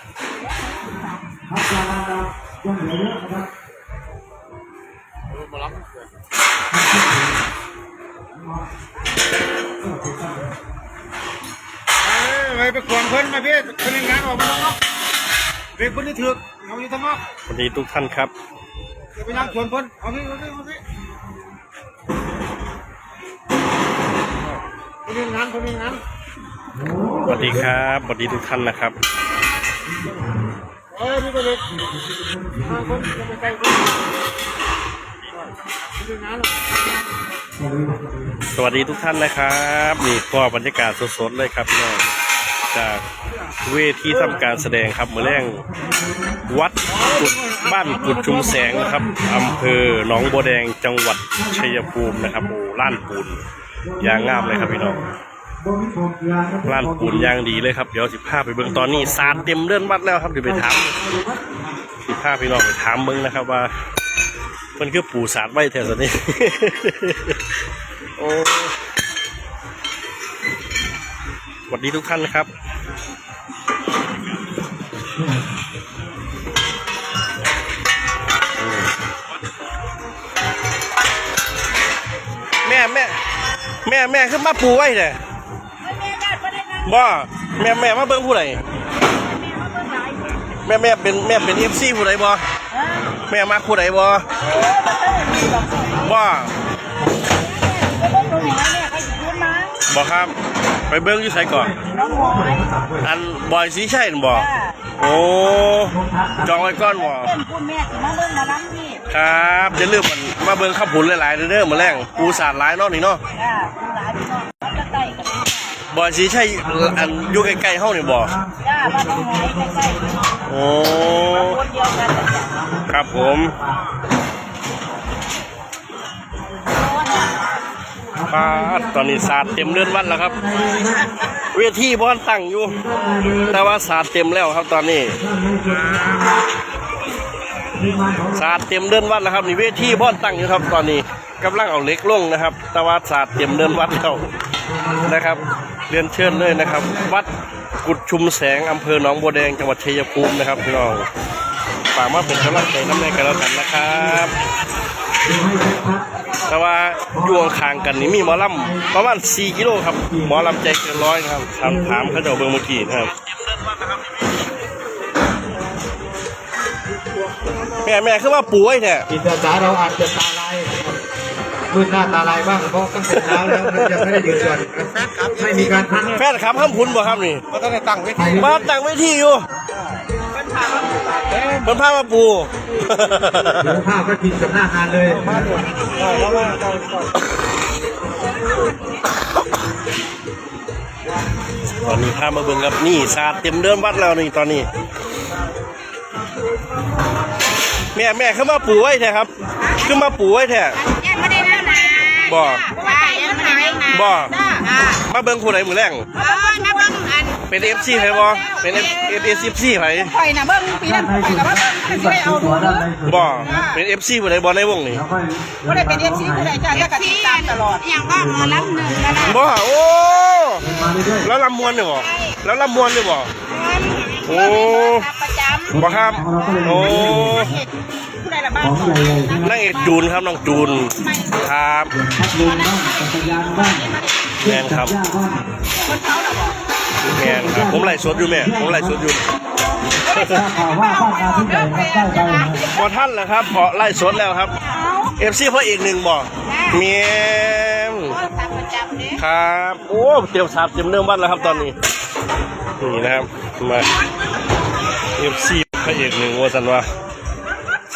ครับรางวัลเรายังเหลือเยอะนะครับมารับไปไปขวางเพิ่นมาพี่คนงานออกมาข้างนอกเป็นคนที่ถือกเอาอยู่ทางนอกสวัสดีทุกท่านครับไปนั่งชวนเพิ่นเอาพี่เอาพี่เอาพี่คนงานคนงานสวัสดีครับสวัสดีทุกท่านนะครับ เอ้ยพี่ไปเลยทาคนจะไปไกลคนคนงานหรอสวัสดีทุกท่านนะครับ นี่ก็บรรยากาศสดๆเลยครับพี่น้องจากเวทีทำการแสดงครับมือแรงวัดกุดบ้านกุดชุมแสงนะครับอำเภอหนองบัวแดงจังหวัดชัยภูมินะครับโอ้ล้านปูนยางงามเลยครับพี่น้อง ลานปูนยางดีเลยครับ เดี๋ยวสิพาไปเบิ่งตอนนี้สาดเต็มเลื่อนวัดแล้วครับเดี๋ยวไปถามสิพาพี่น้องไปถามเบิ่งนะครับว่ามันคือปูสาดไว้แถวนี้โอ้สวัสดีทุกท่านนะครับแม่แม่แม่แม่ขึ้นมาปูไว้เลย บ่แม่แม่มาเบิ่งผู้ใดแม่แม่เป็นแม่เป็นเอฟซีผู้ใดบ่แม่มาผู้ใดบ่บ่บ่ครับ ไปเบิ่งอยู่ไสก่อน อันบอยสีชัยนั่นบ่โอ้จองไว้ก่อนบ่คุณแม่สิมาเบิ่งหมาล้ำนี่ครับอย่าลืมมันมาเบิ่งข้าวผุนหลายๆเด้อเด้อมื้อแรงปูสาดหลายเนาะนี่เนาะ อยสีชัยอันอยู่ใกล้ๆเฮานี่บ่จ้าบ้านน้องหอยใกล้ๆกันโอ้คนเดียวกันแต่จ้ะครับผมปาดตอนนี้ศาสตร์เต็มเลื่อนวัดแล้วครับ เวทีบอนตั้งอยู่ แต่ว่าศาสตร์เต็มแล้วครับตอนนี้ศาสตร์เต็มเลื่อนวัดแล้วครับนี่เวทีบอนตั้งอยู่ครับตอนนี้กำลังเอาเหล็กลงนะครับ แต่ว่าศาสตร์เต็มเลื่อนวัดแล้วนะครับ เรียนเชิญเลยนะครับ วัดกุดชุมแสงอำเภอหนองบัวแดงจังหวัดชัยภูมินะครับพี่น้องฝากมาเป็นกำลังใจน้ำแรงกันแล้วกันนะครับแต่ว่าอยู่ข้างกันนี่มีหมอลำประมาณ 4 กิโลครับหมอลำใจเกินร้อยนะครับถามถามเขาเจ้าเบิ่งเมื่อกี้นะครับแม่แม่คือว่าป่วยแท้อินทรจ๋าเราอาจจะตาลาย มืดหน้าตาลายบ้างเพราะตั้งแต่เช้าแล้วมันยังไม่ได้ยืนยันไม่มีการพักแฟนขับข้ามพุนบ่ครับนี่ก็ต้องได้ตั้งเวทีมาตั้งไว้ที่อยู่เพิ่นพามาปูเดี๋ยวภาพก็กินกับหน้างานเลยแล้วว่าตอนนี้พามาเบิ่งครับนี่ศาสตร์เต็มเดินวัดแล้วนี่ตอนนี้ แม่แม่เข้ามาปูไว้แท้ครับขึ้นมาปูไว้แท้ บ่ว่ายังไม่ได้เรื่องนะบ่จ้าอ่ามาเบิ่งผู้ใดมือแรงเออนะเบิ่งอันเป็น FC ไผบ่เป็น F F FC ไผข่อยน่ะเบิ่งปีนั้นข่อยก็มาเบิ่งข่อยสิได้เอาดูเด้อบ่เป็น FC ผู้ใดบ่ในวงนี้แล้วค่อยบ่ได้เป็น FC ผู้ใดจ้าแล้วก็ติดตามตลอดอย่างว่าหมอลำหนึ่งนะนะบ่โอ้มาเรื่อยแล้วลำมวนนี่บ่แล้วลำมวนนี่บ่โอ้ประจำบ่ครับโอ้ผู้ใดละบ้าๆนของใหญ่ๆที่นางเอกจูนครับน้องจูน ครับพัดลมบ้างจักรยานบ้างแม่นครับย่าบ้างแม่นครับ ผมไล่สดอยู่แม่ ผมไล่สดอยู่ทราบข่าวว่าบ้านนาที่ใหญ่ครับใกล้ไปนะครับบ่ทันแล้วครับเพราะไล่สดแล้วครับ FC พระเอกหนึ่งบ่แม่นทางประจำเนี่ยครับ โอ้เตรียมสาบเตรียมเริ่มวัดแล้วครับตอนนี้ นี่นะครับ มาเอฟซีพระเอกหนึ่งว่าสันว่า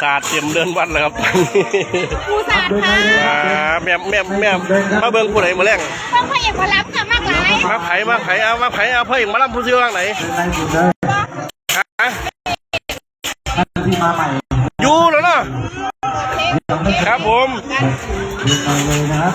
สาดเตรียมเดินวัดแล้วครับตอนนี้ผู้สานค่ะมาแม่แม่แม่มาเบิ่งผู้ใดมาแรงต้องพระเอกมารับค่ะมากหลายมาไผมาไผเอามาไผเอาพระเอกมาลำผู้ซื้อทางไหนเป็นไรสุดเลยฮะท่านที่มาใหม่อยู่แล้วเนาะครับผมยืนมาเลยนะครับ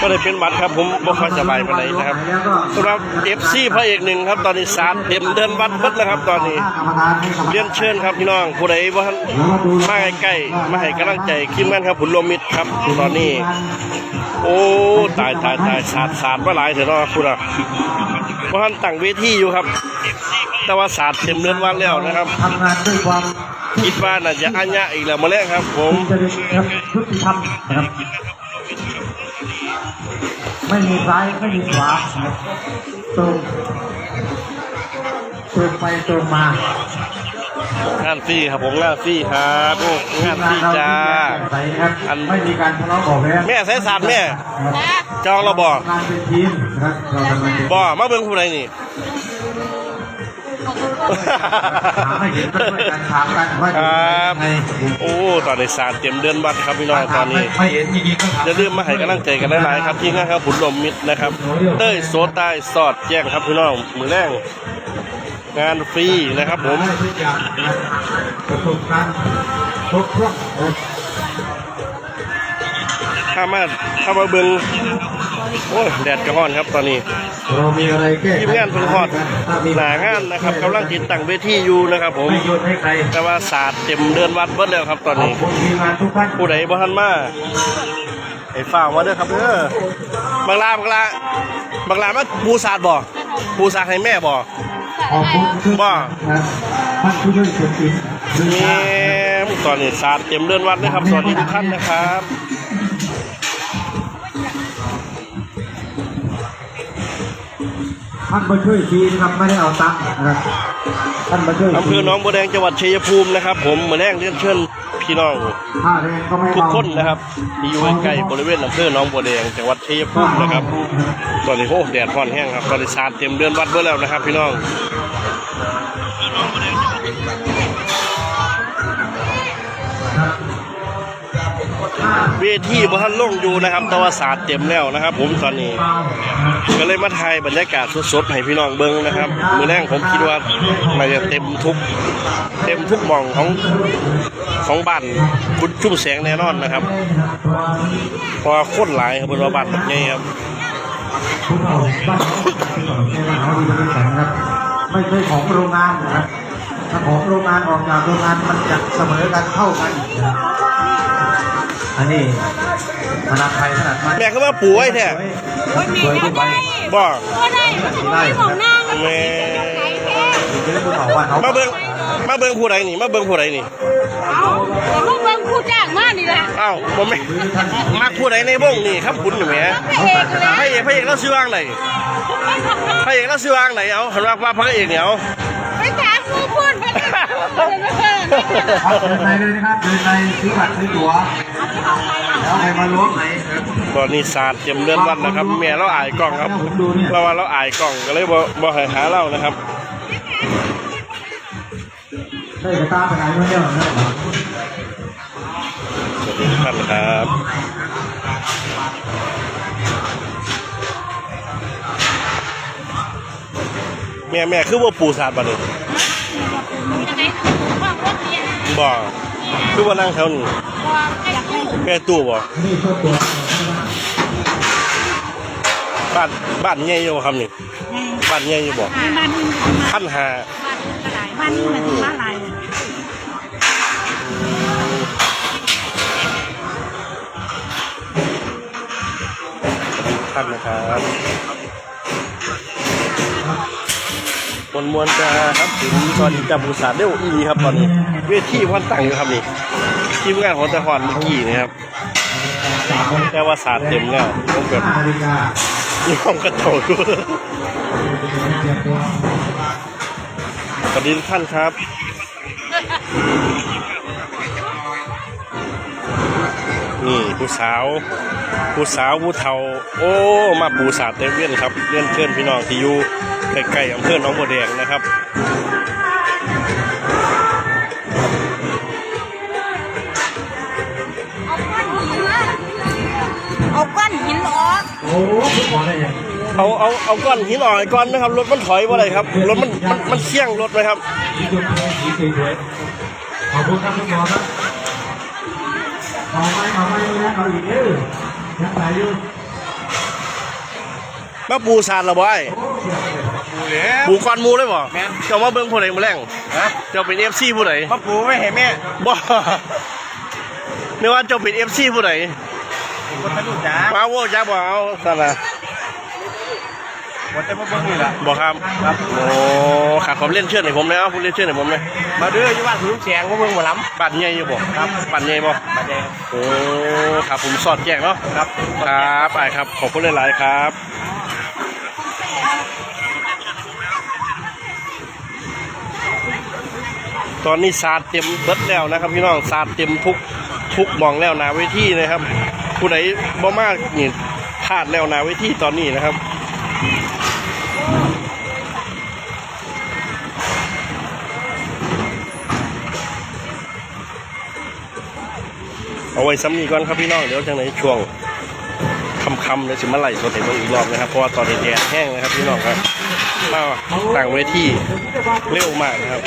ก็ได้เป็นหวัดครับผมบ่ค่อยสบายปานใดนะครับสำหรับเอฟซีพระเอกหนึ่งครับตอนนี้สาดเต็มเดินวัดเบิดแล้วครับ ตอนนี้เรียนเชิญครับพี่น้องผู้ใดว่ามาใกล้ๆมาให้กำลังใจคิมกันครับผุนลมมิตรครับตอนนี้ โอ้ตายตายตายสาดสาดว่าหลายเถอะเนาะคุณอะเพราะท่านตั้งเวทีอยู่ครับ แต่ว่าศาสตร์เต็มเดือนวันแล้วนะครับทำงานด้วยความคิดว่าน่าจะอัญญะอีกแล้วมาแล้วครับ ผมครับยุติธรรมนะครับ ไม่มีซ้ายไม่มีขวานะครับตรงตรงไปตรงมางานฟรีครับผมงานฟรีครับโอ้งานฟรีจ้าใส่ครับอันไม่มีการทะเลาะเบาะแว้งแม่ใส่ศาสตร์แม่นะจองเราบอกงานเป็นทีมนะครับเราทำงานเป็นบ่มาเบิ่งผู้ใดนี่ ถามให้เห็นก็ช่วยกันถามกันว่าครับไงโอ้ตอนนี้ศาสตร์เต็มเดือนวัดครับพี่น้องตอนนี้ไม่เห็นจริงๆก็ถามอย่าลืมมาให้กำลังใจกันหลายๆครับที่งานครับบุญลมมิตรนะครับ เต้ยโซใต้สอดแจ้งครับพี่น้องมือแรงงานฟรีนะครับผมได้ทุกอย่างนะประสบการณ์ครบถ้วนนะถ้ามาถ้ามาเบิ่ง โอ้ยแดดกระห้อนครับตอนนี้เรามีอะไรแก้ทีมงานเพิ่งฮอดหนางานนะครับกำลังติดตั้งเวทีอยู่นะครับผมไม่โยนให้ใครแต่ว่าศาสตร์เต็มเดือนวัดเบิดแล้วครับตอนขอบนี้คุณทีมงานทุกท่านผู้ใดบ่ทันมาไอ้ฝ่ากมาเด้อครับเด้อบังลาบังลาบังลามาปูศาสตร์บ่ปูศาสตร์ให้แม่บ่ขอบคุณทุกว่าท่านนะท่านผู้ช่วยเสียงศิลป์ด้วยนี่นะตอนนี้ศาสตร์เต็มเดือนวัดนะครับสวัสดีทุกท่านนะครับ ท่านมาช่วยฟรีนะครับไม่ได้เอาตังค์นะครับท่านมาช่วยอำเภอหนองบัวแดงจังหวัดชัยภูมินะครับ ผมมาแรงเรียนเชิญพี่น้องค่าแรงก็ไม่ทุกเบาคนนะครับที่อยู่ใกล้ๆบริเวณอำเภอหนองบัวแดงจังหวัดชัยภูมินะครับ ตอนนี้โอ้แดดร้อนแห้งครับตอนนี้ศาสตร์เต็มเดือนวัดเบิดแล้วนะครับ พี่น้อง เวทีบ่ทันลงอยู่นะครับแต่ว่าศาสตร์เต็มแล้วนะครับ ผมตอนนี้ ก็เลยมาถ่ายบรรยากาศสดๆให้พี่น้องเบิ่งนะครับมือแรกผมคิดว่าน่าจะเต็มทุกเต็มทุกมองของของบ้านคุณชุ่มแสงแน่นอนนะครับพราะว่าคนหลายครับบนบ้านแบบนี้ครับผู้เฒ่าบ้านในมหาวิทยครับไม่ใช่ของโรงงานนะครับถ้าของโรงงานออกจากโรงงานมันจะเสมอกันเท่ากัน อันนี้ขนาดไทยขนาดมันแม่เขาว่าปู่ไว้แท้โอ้ยมีสวยก็ขึ้นไปได้บ่ก็ได้มันจะไม่ของนั่งแม่จะได้ผู้เฒ่าว่าเขามาเบิ่งมาเบิ่งผู้ใดนี่มาเบิ่งผู้ใดนี่เอาแต่ลูกเบิ้งคู่จ้างมากนี่แหละอ้าวผมไม่มักผู้ใดในวงนี่ครับคุณนี่แหมพระเอกเลยพระเอกพระเอกเราชื่อว่างไหนพระเอกเราชื่อว่างไหนเอาคันว่าว่าพระเอกเนี่ยเอาไปถามผู้พูดไปถามผู้พูดเอาเดินในเลยนะครับเดินในซื้อบัตรซื้อตั๋ว แล้วใครมาล้วงไหนตอนนี้ศาสตร์เต็มเดือนวันนะครับแม่เราอายกล้องครับเราว่าเราอายกล้องก็เลยบ่บ่ให้หาเรานะครับใช่กระตาไปไหนไม่ได้หรอกนะสวัสดีทุกท่านนะครับแม่แม่คือว่าปูศาสตร์บัดนี้ยังไงว่ารถเนี่ยบ่ คือว่านั่งแถวนี้ว่าอยากให้แม่ตู้บ่นี่ชอบตัวบ้านบ้านใหญ่อยู่บ่ครับนี่บ้านใหญ่อยู่บ่บ้านบ้านนึงพันหาบ้านกระดาษบ้านนึงเป็นบ้านลายท่านนะครับ มวนมวนจะครับถึงตอนจะบูสาเร็วอีหลีครับตอนนี้ เวทีวันตั้งอยู่ครับนี่ทีมงานของตะหอนเมื่อกี้นะครับ แต่ว่าศาสตร์เต็มแล้วผมแบบนาฬิกามีความกระโดดด้วยสวัสดีทุกท่านครับนี่ผู้สาวผู้สาวผู้เฒ่า โอ้ มาปูสาดเต็มเวียนครับเลื่อนเชิญพี่น้องที่อยู่ ใกล้ๆอำเภอหนองบัวแดงนะครับเอาก้อนหินออกโอ้คุณหมอได้ยังเอาเอาเอาก้อนหินออกก่อนนะครับรถมันถอยว่าอะไรครับรถมันมันมันเชี่ยงรถไหมครับสีสวยสีสวยขอบคุณครับคุณหมอครับเอาไม่เอาไม่นะเอาอีกเด้อยังไหนอยู่มาปูสาดเหรอบ่ไอ้ ปูแล้วปูก้อนหมูเลยบ่แม่น เจ้ามาเบิ่งผู้ใดมาแรงฮะเจ้าเป็นเอฟซีผู้ใดมาปูไม่เห็นแม่บ่นึกว่าเจ้าเป็นเอฟซีผู้ใดคนทะลุจ้ามาโว้จ้าบ่เอาสั่นน่ะหมดแต่มาเบิ่งนี่แหละบอกครับ ครับ โอ้ขาดความเล่นเชื่อในผมเลยเอ้าคุณเล่นเชื่อในผมเลยมาเด้ออยู่บ้านถุงแสงมาเบิ่งหมอลำบัตรใหญ่อยู่บ่ครับบัตรใหญ่บ่มาแดงโอ้ครับผมสอดแจ้งเนาะครับ ครับไปครับขอบคุณหลายๆครับ ตอนนี้สาดเต็มเบิดแล้วนะครับพี่น้องสาดเต็มทุกทุกมองแล้วหนาเวทีเลยครับ ผู้ใดบ่มากนี่พลาดแล้วหนาเวทีตอนนี้นะครับเอาไว้ซ้ำนี้ก่อนครับพี่น้องเดี๋ยวจังไหนช่วงคำๆเดี๋ยวสิมาไล่สดให้เบิ่งอีกรอบนะครับเพราะว่าตอนนี้แดดแห้งนะครับพี่น้องครับ มาต่างเวทีเร็วมากนะครับ